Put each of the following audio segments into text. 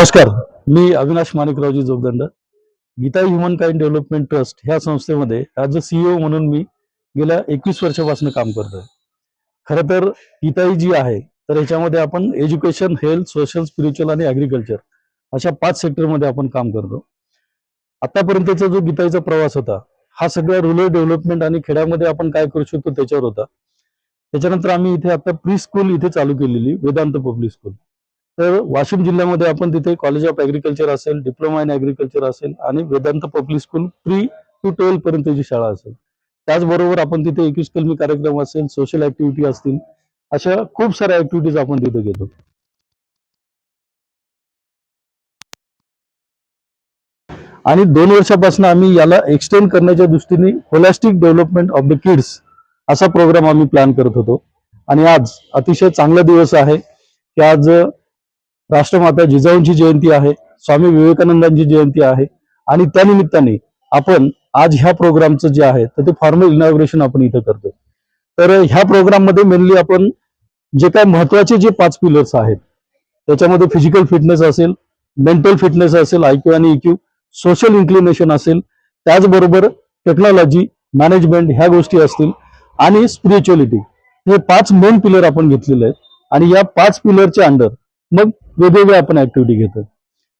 नमस्कार मी Avinash Manikraoji Jogdand. Geeta human kind development trust ह्या संस्थेमध्ये ॲज अ सीईओ म्हणून मी गेल्या एकवीस वर्षापासून काम करतोय. खरं तर गीताई जी आहे तर याच्यामध्ये आपण एज्युकेशन हेल्थ सोशल स्पिरिच्युअल आणि ॲग्रिकल्चर अशा पाच सेक्टरमध्ये आपण काम करतो. आतापर्यंतचा जो गीताईचा प्रवास होता हा सगळ्या रुरल डेव्हलपमेंट आणि खेड्यामध्ये आपण काय करू शकतो त्याच्यावर होता. त्याच्यानंतर आम्ही इथे आता प्री स्कूल इथे चालू केलेली वेदांत पब्लिक स्कूल तर वाशिम जिल्ह्यामध्ये आपण तिथे कॉलेज ऑफ ऍग्रिकल्चर असेल डिप्लोमा इन ऍग्रिकल्चर असेल आणि Vedant public school pre to twelfth पर्यंतची शाळा असेल. त्याचबरोबर आपण तिथे एकवीस कलमी कार्यक्रम असेल सोशल ऍक्टिव्हिटी असतील अशा खूप साऱ्या ऍक्टिव्हिटीज आपण तिथे घेतो. आणि दोन वर्षापासून आम्ही याला एक्सटेंड करण्याच्या दृष्टीने holistic development of the kids असा प्रोग्राम आम्ही प्लॅन करत होतो. आणि आज अतिशय चांगला दिवस आहे की आज राष्ट्रमाता जिजाऊंची जयंती आहे स्वामी विवेकानंदांची जयंती आहे आणि त्यानिमित्ताने आपण आज ह्या प्रोग्रामचं जे आहे तर ते फॉर्मल इनॉग्रेशन आपण इथं करतोय. तर ह्या प्रोग्राममध्ये मेनली आपण जे काय महत्त्वाचे जे पाच पिलर्स आहेत त्याच्यामध्ये फिजिकल फिटनेस असेल मेंटल फिटनेस असेल आयक्यू आणि इक्यू सोशल इन्क्लिनेशन असेल त्याचबरोबर टेक्नॉलॉजी मॅनेजमेंट ह्या गोष्टी असतील आणि स्पिरिच्युअलिटी हे पाच मेन पिलर आपण घेतलेले आहेत आणि या पाच पिलरच्या अंडर मग वेगवेगळ्या आपण ऍक्टिव्हिटी घेतो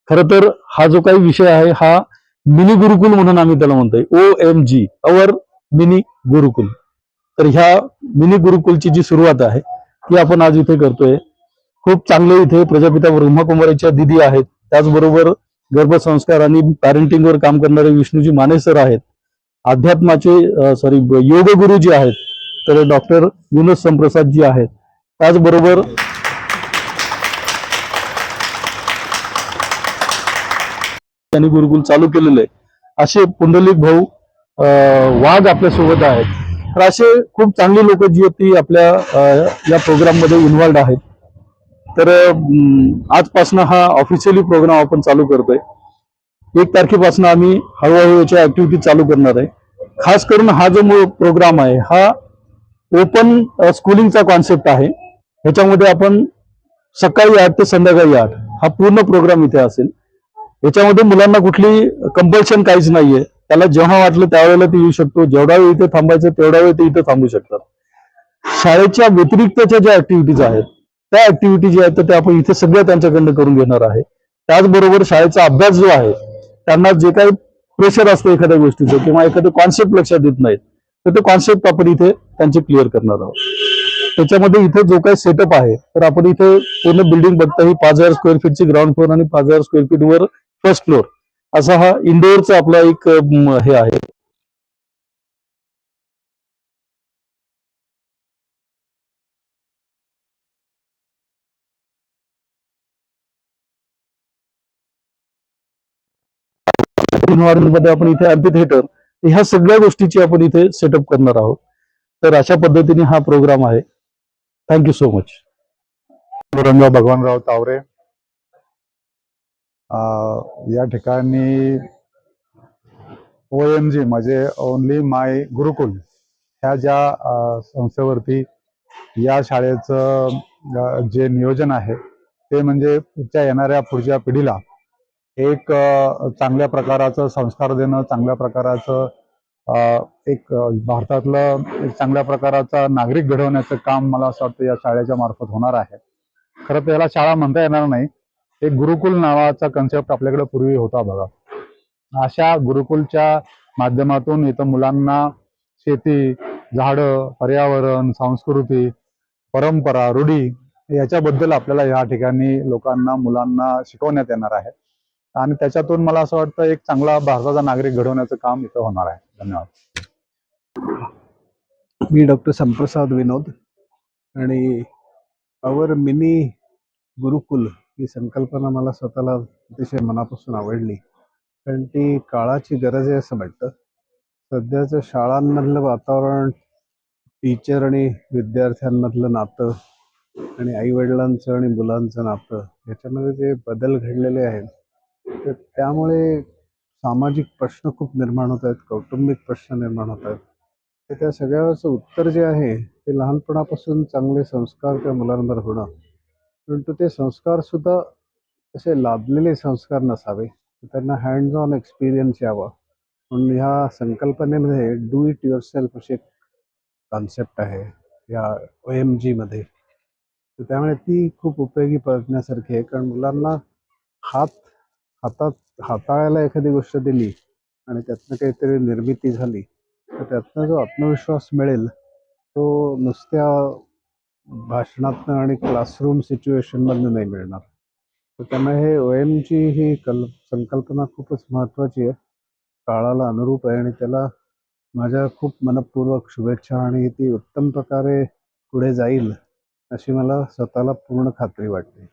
खरं तर हा जो काही विषय आहे हा मिनी गुरुकुल म्हणून आम्ही त्याला म्हणतोय. O M G our mini gurukul तर ह्या मिनी गुरुकुलची जी सुरुवात आहे ती आपण आज इथे करतोय. खूप चांगले इथे प्रजापिता ब्रह्मकुमारीच्या दिदी आहेत. त्याचबरोबर गर्भसंस्कार आणि पॅरेंटिंगवर काम करणारे विष्णूजी माने सर आहेत. अध्यात्माचे सॉरी योग गुरु जे आहेत. तर डॉक्टर विनोद संप्रसाद जी आहेत. त्याचबरोबर त्यांनी गुरुकुल चालू केलेलं आहे. असे पुंडलिक भाऊ वाघ आपल्यासोबत आहेत. तर असे खूप चांगली लोक जी आहेत ती आपल्या या प्रोग्राममध्ये इन्व्हॉल्ड आहेत. तर आजपासून हा ऑफिशियली प्रोग्राम आपण चालू करतोय. एक तारखेपासून आम्ही हळूहळू याच्या ऍक्टिव्हिटी चालू करणार आहे. खास करून हा जो प्रोग्राम आहे हा ओपन स्कूलिंगचा कॉन्सेप्ट आहे. ह्याच्यामध्ये आपण सकाळी आठ ते संध्याकाळी आठ हा पूर्ण प्रोग्राम इथे असेल. याच्यामध्ये मुलांना कुठली कंपल्शन काहीच नाहीये. त्याला जेव्हा वाटलं त्यावेळेला ते येऊ शकतो. जेवढा वेळ इथे थांबायचं तेवढा वेळ ते इथे थांबू शकतात. शाळेच्या व्यतिरिक्तच्या ज्या ऍक्टिव्हिटीज आहेत त्या ऍक्टिव्हिटी ज्या आहेत त्या आपण इथे सगळ्या त्यांच्याकडनं करून घेणार आहे. त्याचबरोबर शाळेचा अभ्यास जो आहे त्यांना जे काही प्रेशर असतं एखाद्या गोष्टीचं किंवा एखादं कॉन्सेप्ट लक्षात येत नाहीत तर ते कॉन्सेप्ट आपण इथे त्यांचे क्लिअर करणार आहोत. त्याच्यामध्ये इथे जो काही सेटअप आहे तर आपण इथे पूर्ण बिल्डिंग बघता ही पाच हजार स्क्वेअर फीटची ग्राउंड फ्लोअर आणि पाच हजार स्क्वेअर फीट वर फर्स्ट फ्लोअर असा हा इंडोरचा आपला एक हे आहे. मध्ये आपण इथे अँपी थिएटर ह्या सगळ्या गोष्टीची आपण इथे सेटअप करणार आहोत. तर अशा पद्धतीने हा प्रोग्राम आहे. Thank you so much Pandurang Bhagwanrao Taware. या ठिकाणी ओ एम जी म्हणजे ओनली माय गुरुकुल ह्या ज्या संस्थेवरती या शाळेचं जे नियोजन आहे ते म्हणजे पुढच्या येणाऱ्या पुढच्या पिढीला एक चांगल्या प्रकाराचं संस्कार देणं चांगल्या प्रकाराचं एक भारतातलं एक चांगल्या प्रकाराचा नागरिक घडवण्याचं काम मला असं वाटतं या शाळेच्या मार्फत होणार आहे. खरं तर याला शाळा म्हणता येणार नाही एक गुरुकुल नावाचा कन्सेप्ट आपल्याकडे पूर्वी होता बघा. अशा गुरुकुलच्या माध्यमातून इथं मुलांना शेती झाडं पर्यावरण संस्कृती परंपरा रूढी याच्याबद्दल आपल्याला या ठिकाणी लोकांना मुलांना शिकवण्यात येणार आहे. आणि त्याच्यातून मला असं वाटतं एक चांगला भारताचा नागरिक घडवण्याचं काम इथं होणार आहे. धन्यवाद. मी डॉक्टर संप्रसाद विनोद आणि अवर मिनी गुरुकुल ही संकल्पना मला स्वतःला अतिशय मनापासून आवडली. कारण ती काळाची गरज आहे असं वाटतं. सध्याचं शाळांमधलं वातावरण टीचर आणि विद्यार्थ्यांमधलं नातं आणि आईवडिलांचं आणि मुलांचं नातं याच्यामध्ये जे बदल घडलेले आहेत तर त्यामुळे सामाजिक प्रश्न खूप निर्माण होत आहेत कौटुंबिक प्रश्न निर्माण होत आहेत. तर त्या सगळ्याचं उत्तर जे आहे ते लहानपणापासून चांगले संस्कार त्या मुलांवर होणं परंतु ते संस्कार सुद्धा असे लादलेले संस्कार नसावे. त्यांना हँड्स ऑन एक्सपिरियन्स यावा. म्हणून ह्या संकल्पनेमध्ये डू इट युअर सेल्फ अशी एक कॉन्सेप्ट आहे या ओ एम जीमध्ये तर त्यामुळे ती खूप उपयोगी पडण्यासारखी आहे. कारण मुलांना हात हातात हाताळायला एखादी गोष्ट दिली आणि त्यातनं काहीतरी निर्मिती झाली तर त्यातनं जो आत्मविश्वास मिळेल तो नुसत्या भाषणातनं आणि क्लासरूम सिच्युएशनमधनं नाही मिळणार. तर त्यामुळे हे ओ एम जी ही कल संकल्पना खूपच महत्त्वाची आहे. काळाला अनुरूप आहे आणि त्याला माझ्या खूप मनपूर्वक शुभेच्छा आणि ती उत्तम प्रकारे पुढे जाईल अशी मला स्वतःला पूर्ण खात्री वाटते.